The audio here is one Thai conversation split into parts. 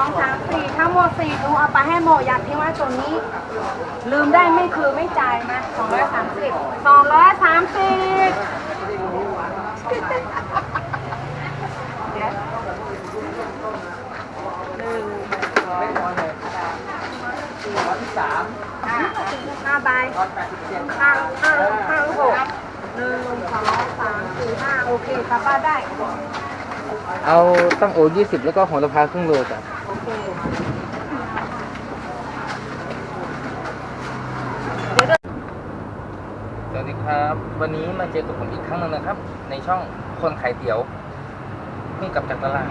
ปลาไปให้หมดอยากทิ้งไว้ตรงนี้ ลืมได้ไม่คือไม่จ่ายมาสองร้อยสามสิบสองร้อยสามสิบหนึ่งสองสามห้าห้าใบห้าห้าห้าหกหนึ่งสองสามสี่ห้าโอเคกลับบ้าได้ เอาตั้งโอยี่สิบแล้วก็หัวละพาครึ่งโลจ้ะ สวัสดีครับ วันนี้มาเจอกับผมอีกครั้งหนึ่งนะครับ ในช่องคนขายเตี๋ยวเพิ่งกลับจากตลาด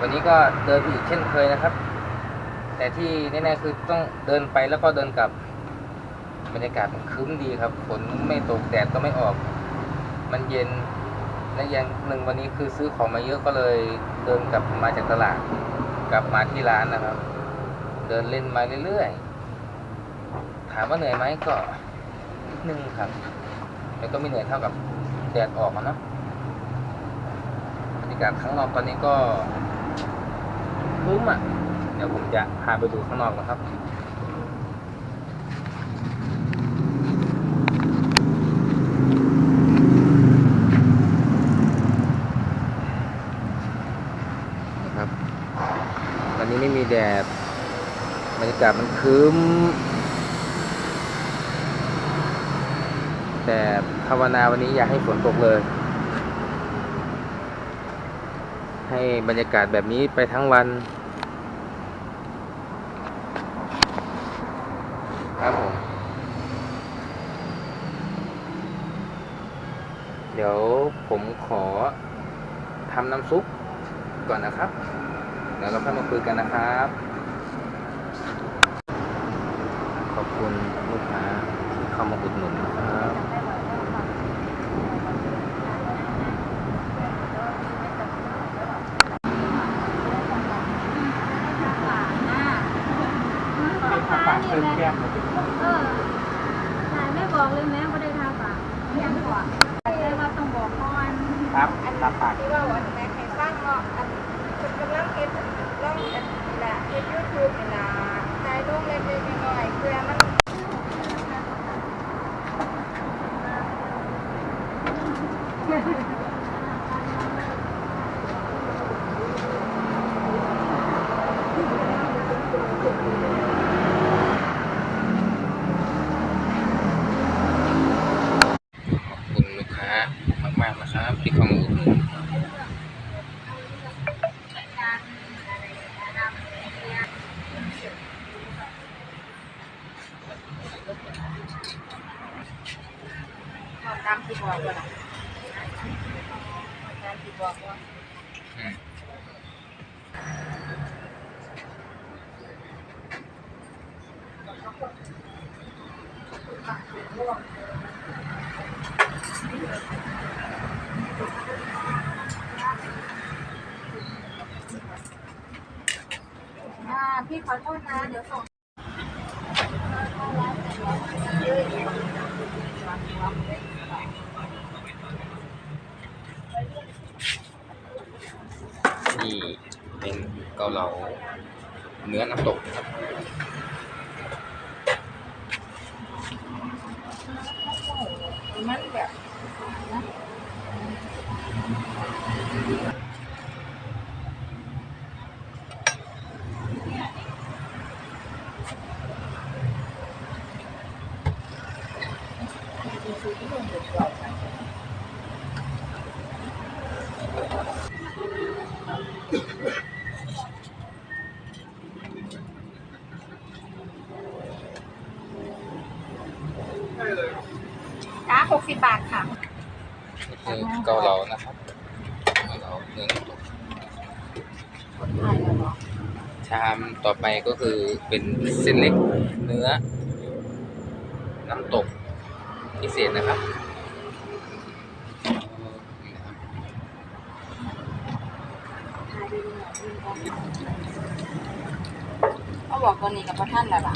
วันนี้ก็เดินไปอีกเช่นเคยนะครับ แต่ที่แน่ๆคือต้องเดินไปแล้วก็เดินกลับบรรยากาศมันครึ้มดีครับฝนไม่ตกแดดก็ไม่ออก มันเย็นและอย่างหนึ่งวันนี้คือซื้อของมาเยอะก็เลยเดินกลับมาจากตลาด กลับมาที่ร้านนะครับ เดินเล่นมาเรื่อยๆ ถามว่าเหนื่อยไหมก็นิดนึงครับ แต่ก็ไม่เหนื่อยเท่ากับแดดออกอะเนาะบรรยากาศข้างนอกตอนนี้ก็ครึ้มอะ เดี๋ยวผมจะพาไปดูข้างนอกนะครับ ไม่มีแดดบรรยากาศมันครึ้มแต่ภาวนาวันนี้อยากให้ฝนตกเลย ให้บรรยากาศแบบนี้ไปทั้งวันครับผมเดี๋ยวผมขอทำน้ำซุปก่อนนะครับ เดี๋ยวเราค่อยมาคุยกันนะครับ ขอบคุณลูกค้าที่เข้ามาอุดหนุนนะครับฝากเติมแก้มเออไหนไม่บอกเลยแม่ว่าได้ทาปากยังบอกเลยว่าต้องบอกก่อนครับรับปากที่ว่าวันแม่ให้ฟังเนาะอันเป็นกำลังเฮ็ด อันนี้แหละเฮ็ดยูทูบนี่ล่ะถ่ายลงเล็กๆน้อยๆเพื่อมันขอบคุณลูกค้ามากๆนะครับที่เข้ามาอุดหนุน ตามที่บอกว่าตามที่บอกว่าอืม嗯อ่าพี่ขอโทษนะ เดี๋ยวส่ง นี่เป็น เกาเหลาเนื้อน้ำตกนะครับมันแบบ จ้าหกสิบบาทค่ะ นี่คือเกาเหลานะครับเกาเหลาเนื้อน้ำตกชามต่อไปก็คือเป็นเส้นเล็กเนื้อ น้ำตกพิเศษนะครับนี่นะครับเขาบอกตัวนี้กับพระท่านแหละล่ะ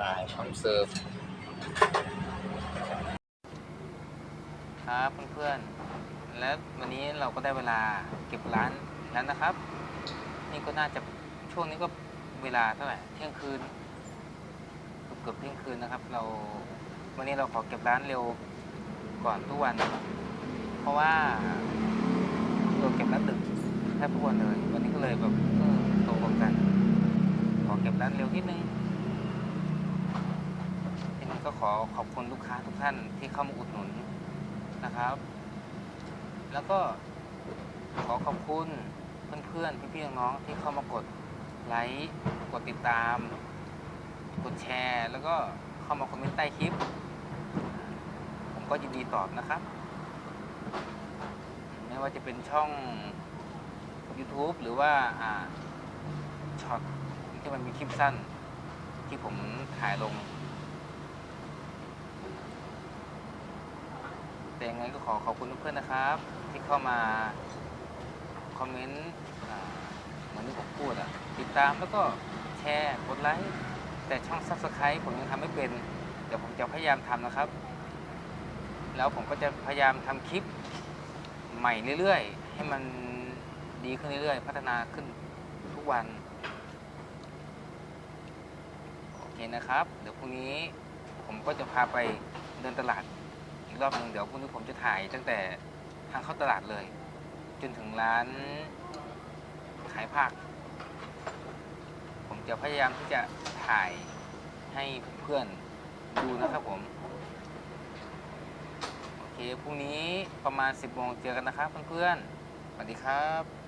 อ่า พร้อมเสิร์ฟครับเพื่อนๆ และวันนี้เราก็ได้เวลาเก็บร้านแล้วนะครับ นี่ก็น่าจะช่วงนี้ก็เวลาเท่าไหร่เที่ยงคืนเกือบเที่ยงคืนนะครับ เราวันนี้เราขอเก็บร้านเร็วก่อนทุกวัน เพราะว่าเราเก็บร้านดึกแทบทุกวันเลย วันนี้ก็เลยแบบเออตรงกัน ขอเก็บร้านเร็วนิดนึง ก็ขอขอบคุณลูกค้าทุกท่านที่เข้ามาอุดหนุนนะครับ แล้วก็ขอขอบคุณเพื่อนๆพี่ๆน้องๆที่เข้ามากดไลค์กดติดตาม กดแชร์ แล้วก็เข้ามาคอมเมนต์ใต้คลิป ผมก็ยินดีตอบนะครับ ไม่ว่าจะเป็นช่อง YouTube หรือว่าอ่าช็อตที่มันมีคลิปสั้นที่ผมถ่ายลง แต่ยังไงก็ขอขอบคุณเพื่อนๆนะครับ ที่เข้ามาคอมเมนต์เหมือนที่ผมพูดอะติดตามแล้วก็แชร์กดไลค์แต่ช่อง Subscribe ผมยังทำไม่เป็น เดี๋ยวผมจะพยายามทำนะครับ แล้วผมก็จะพยายามทำคลิปใหม่เรื่อยๆ ให้มันดีขึ้นเรื่อยๆ พัฒนาขึ้นทุกวัน โอเคนะครับ เดี๋ยวพรุ่งนี้ผมก็จะพาไปเดินตลาด กรอบหนึ่งเดี๋ยวพรุ่งนี้ผมจะถ่ายตั้งแต่ทางเข้าตลาดเลย จนถึงร้านขายผัก ผมจะพยายามที่จะถ่ายให้เพื่อนๆดูนะครับผม โอเคพรุ่งนี้ประมาณ 10โมงเจอกันนะครับเพื่อนๆสวัสดีครับ